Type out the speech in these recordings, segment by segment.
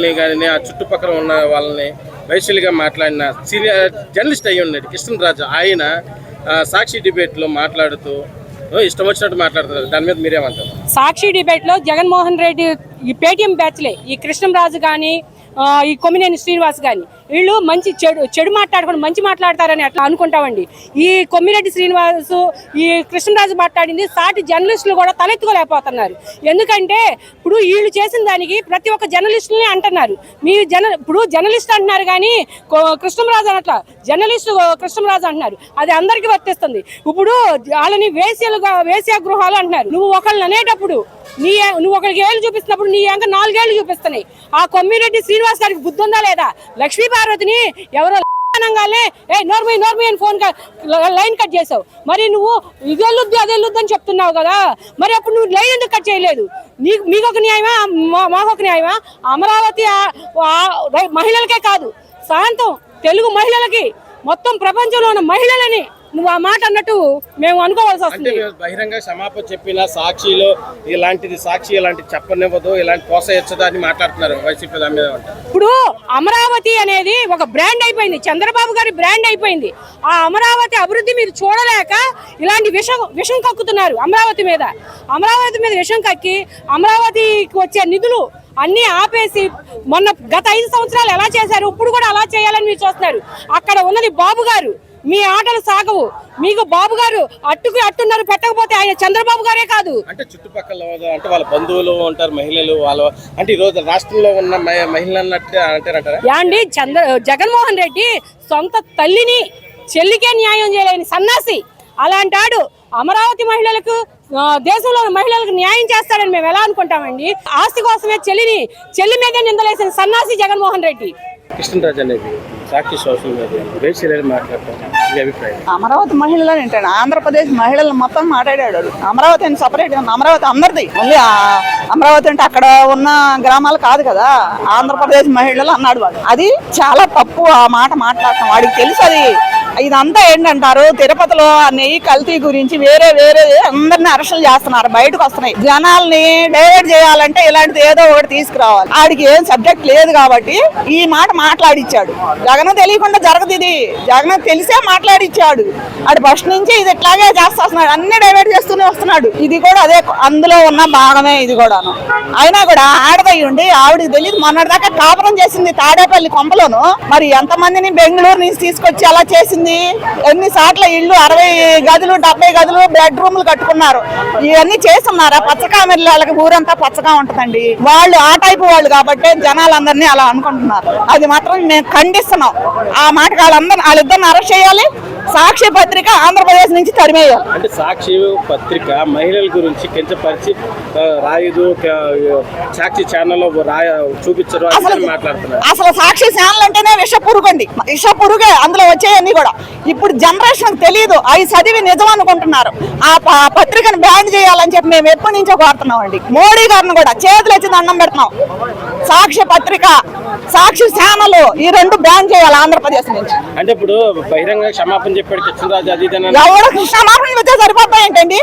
కానీ ఆ చుట్టుపక్కల ఉన్న వాళ్ళని వైశ్యులుగా మాట్లాడిన సీనియర్ జర్నలిస్ట్ అయ్యి ఉన్నాడు కృష్ణరాజు. ఆయన సాక్షి డిబేట్లో మాట్లాడుతూ ఇష్టం వచ్చినట్టు మాట్లాడుతున్నారు. దాని మీద మీరేమంటారు? సాక్షి డిబేట్లో జగన్మోహన్ రెడ్డి ఈ పేటీఎం బ్యాచ్లే. ఈ కృష్ణరాజు కానీ ఈ కొమ్మినేని శ్రీనివాస్ కానీ వీళ్ళు మంచి చెడు చెడు మాట్లాడుకుని మంచి మాట్లాడతారని అట్లా అనుకుంటామండి. ఈ కొమ్మిరెడ్డి శ్రీనివాస్ ఈ కృష్ణరాజు మాట్లాడింది సాటి జర్నలిస్టులు కూడా తలెత్తుకోలేకపోతున్నారు. ఎందుకంటే ఇప్పుడు వీళ్ళు చేసిన దానికి ప్రతి ఒక్క జర్నలిస్టులని అంటున్నారు. మీ జన ఇప్పుడు జర్నలిస్ట్ అంటున్నారు కానీ కృష్ణరాజు అనట్లా జర్నలిస్టు కృష్ణరాజు అంటున్నారు. అది అందరికీ వర్తిస్తుంది. ఇప్పుడు వాళ్ళని వేశ్యలుగా వేసే గృహాలు అంటున్నారు. నువ్వు ఒకళ్ళని అనేటప్పుడు నీ నువ్వు ఒకరికి ఏళ్ళు చూపిస్తున్నప్పుడు నీ ఇంకా నాలుగేళ్ళు చూపిస్తున్నాయి. ఆ కొమ్మిరెడ్డి శ్రీనివాస్ గారికి బుద్ధి ఉందా లేదా? లక్ష్మీ పార్వతిని ఎవరో అనగానే ఏ నోర్మి నోర్మి అని ఫోన్ లైన్ కట్ చేసావు. మరి నువ్వు ఇది వెళ్ళొద్దు అది వెళ్ళొద్దు అని చెప్తున్నావు కదా. మరి అప్పుడు నువ్వు లైన్ ఎందుకు కట్ చేయలేదు? నీకు మీకు ఒక న్యాయమా? మా- మాకు ఒక న్యాయమా? అమరావతి మహిళలకే కాదు సాంతం తెలుగు మహిళలకి మొత్తం ప్రపంచంలో ఉన్న మహిళలని నువ్వు ఆ మాట అన్నట్టు మేము అనుకోవాల్సి వస్తుంది. బహిరంగ క్షమాపణ చెప్పిన సాక్షిలో ఇలాంటిది సాక్షి ఇలాంటి చెప్పనివ్వదు ఇలాంటి ప్రోత్సహించదు అని మాట్లాడుతున్నారు వైసీపీ దాని మీద అంటారు ఇప్పుడు అమరావతి అనేది ఒక బ్రాండ్ అయిపోయింది. చంద్రబాబు గారి బ్రాండ్ అయిపోయింది. ఆ అమరావతి అభివృద్ధి మీరు చూడలేక ఇలాంటి విషం విషం కక్కుతున్నారు అమరావతి మీద. అమరావతి మీద విషం కక్కి అమరావతికి వచ్చే నిధులు అన్ని ఆపేసి మొన్న గత ఐదు సంవత్సరాలు ఎలా చేశారు ఇప్పుడు కూడా అలా చేయాలని మీరు చూస్తున్నారు. అక్కడ ఉన్నది బాబు గారు. మీ ఆటలు సాగవు. మీకు బాబు గారు అట్టుకు అట్టున్నారు పెట్టకపోతే ఆయన చంద్రబాబు గారే కాదు. అంటే చుట్టుపక్కల అంటే వాళ్ళ బంధువులు ఉంటారు మహిళలు వాళ్ళ అంటే ఈ రోజు రాష్ట్రంలో ఉన్న మహి- మహిళలు యాండి చంద్ర జగన్మోహన్ రెడ్డి సొంత తల్లిని చెల్లికే న్యాయం చేయలేని సన్నాసి. అలాంటాడు అమరావతి మహిళలకు దేశంలో మహిళలకు న్యాయం చేస్తాడని మేము ఎలా అనుకుంటామండి? ఆస్తి కోసమే చెల్లిని చెల్లి మీదే నిందలేసిన సన్నాసి జగన్మోహన్ రెడ్డి. కృష్ణరాజు అనేది సాక్షి సోషల్ మీడియా వేసి మాట్లాడతాం. మీ అభిప్రాయం? అమరావతి మహిళలు అంటాడు ఆంధ్రప్రదేశ్ మహిళలు మొత్తం మాట్లాడాడు అమరావతి అని సపరేట్ అమరావతి అందరిది. మళ్ళీ అమరావతి అంటే అక్కడ ఉన్న గ్రామాలు కాదు కదా. ఆంధ్రప్రదేశ్ మహిళలు అన్నాడు వాడు. అది చాలా తప్పు ఆ మాట మాట్లాడటం. వాడికి తెలుసు అది. ఇదంతా ఏంటంటారు? తిరుపతిలో నెయ్యి కల్తీ గురించి వేరే వేరే అందరిని అరెస్టులు చేస్తున్నారు బయటకు వస్తున్నాయి. జనాల్ని డైవర్ట్ చేయాలంటే ఇలాంటిది ఏదో ఒకటి తీసుకురావాలి. ఆడికి ఏం సబ్జెక్ట్ లేదు కాబట్టి ఈ మాట మాట్లాడిచ్చాడు. జగన్ తెలియకుండా జరగదు ఇది. జగన్ తెలిసే మాట్లాడిచ్చాడు. ఆడు ఫస్ట్ నుంచి ఇది ఇట్లాగే చేస్తా వస్తున్నాడు అన్ని డైవర్ట్ చేస్తూనే వస్తున్నాడు. ఇది కూడా అదే అందులో ఉన్న భాగమే ఇది కూడాను. అయినా కూడా ఆడదై ఉండి ఆవిడకి తెలియదు మొన్నటిదాకా కాపురం చేసింది తాడేపల్లి కొంపలోను. మరి ఎంతమందిని బెంగళూరు నుంచి తీసుకొచ్చి అలా చేసింది? ఎన్ని సార్ల ఇల్లు అరవై గదులు డెబ్బై గదులు బెడ్రూమ్లు కట్టుకున్నారు. ఇవన్నీ చేస్తున్నారా? పచ్చకామెర్లు వాళ్ళకి ఊరంతా పచ్చగా ఉంటుందండి. వాళ్ళు ఆ టైపు వాళ్ళు కాబట్టి జనాలందరినీ అలా అనుకుంటున్నారు. అది మాత్రం మేము ఖండిస్తున్నాం. ఆ మాటకి వాళ్ళందరినీ వాళ్ళిద్దరిని అరెస్ట్ చేయాలి. సాక్షి పత్రిక ఆంధ్రప్రదేశ్ నుంచి తరిమేయాలి అంటే సాక్షి పత్రిక మహిళల గురించి కించపరిచి రాయదు సాక్షి ఛానల్లో రాయ చూపించరు అసలు మాట్లాడుతున్నారు. అసలు సాక్షి ఛానల్ అంటేనే విష పురుగు అండి విష పురుగే అందులో వచ్చేయన్నీ కూడా. ఇప్పుడు జనరేషన్ తెలియదు అవి చదివి నిజం అనుకుంటున్నారు. ఆ పత్రికను బ్యాన్ చేయాలని చెప్పి మేము ఎప్పటి నుంచో కోరుతున్నాం అండి మోడీ గారిని కూడా చేతులు వచ్చి దండం పెడుతున్నాం. సాక్షి పత్రిక సాక్షి ఛానల్ ఈ రెండు బ్యాన్ చేయాలి ఆంధ్రప్రదేశ్ నుంచి. అంటే ఇప్పుడు బహిరంగ క్షమాపణ చెప్పాడు కృష్ణరాజు అది అని ఎవడో కృష్ణమాపణ వచ్చే సరిపోతాయి ఏంటండి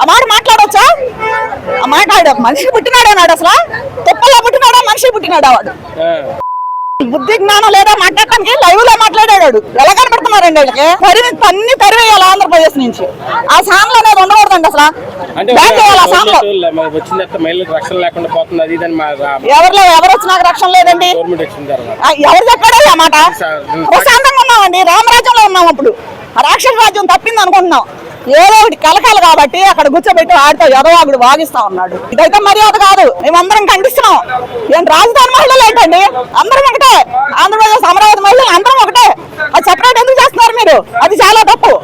ఆ మాట మాట్లాడొచ్చా? ఆ మాట ఆడ మనిషి పుట్టినాడేనాడు అసలు? తిప్పల్లో పుట్టినాడా? మనిషి పుట్టినాడా వాడు. బుద్ధి జ్ఞానం లేదా మాట్లాడటానికి లైవ్లో మాట్లాడాడు. ఎలా కనబడుతున్నారండి వీళ్ళకి తరిమి తన్ని తరివేయాలి ఆంధ్రప్రదేశ్ నుంచి. ఆ సాంగ్లు అనేది ఉండకూడదండి అసలు. వచ్చిన ఎవరిలో ఎవరు వచ్చినాక రక్షణ లేదండి. వచ్చిన ఎవరు చెప్పాడు ఆ మాట? ప్రశాంతంగా ఉన్నామండి. రామరాజ్యంలో ఉన్నాం అప్పుడు. రాక్షస రాజ్యం తప్పింది అనుకుంటున్నాం. ఏదో ఒకటి కలకాలి కాబట్టి అక్కడ కూర్చోబెట్టి వాడితో ఎదవాగుడు వాగిస్తా ఉన్నాడు. ఇదైతే మర్యాద కాదు. మేమందరం ఖండిస్తున్నాం. ఏం రాజధాని మహిళలు ఏంటండి? అందరూ అది చాలా తప్పు.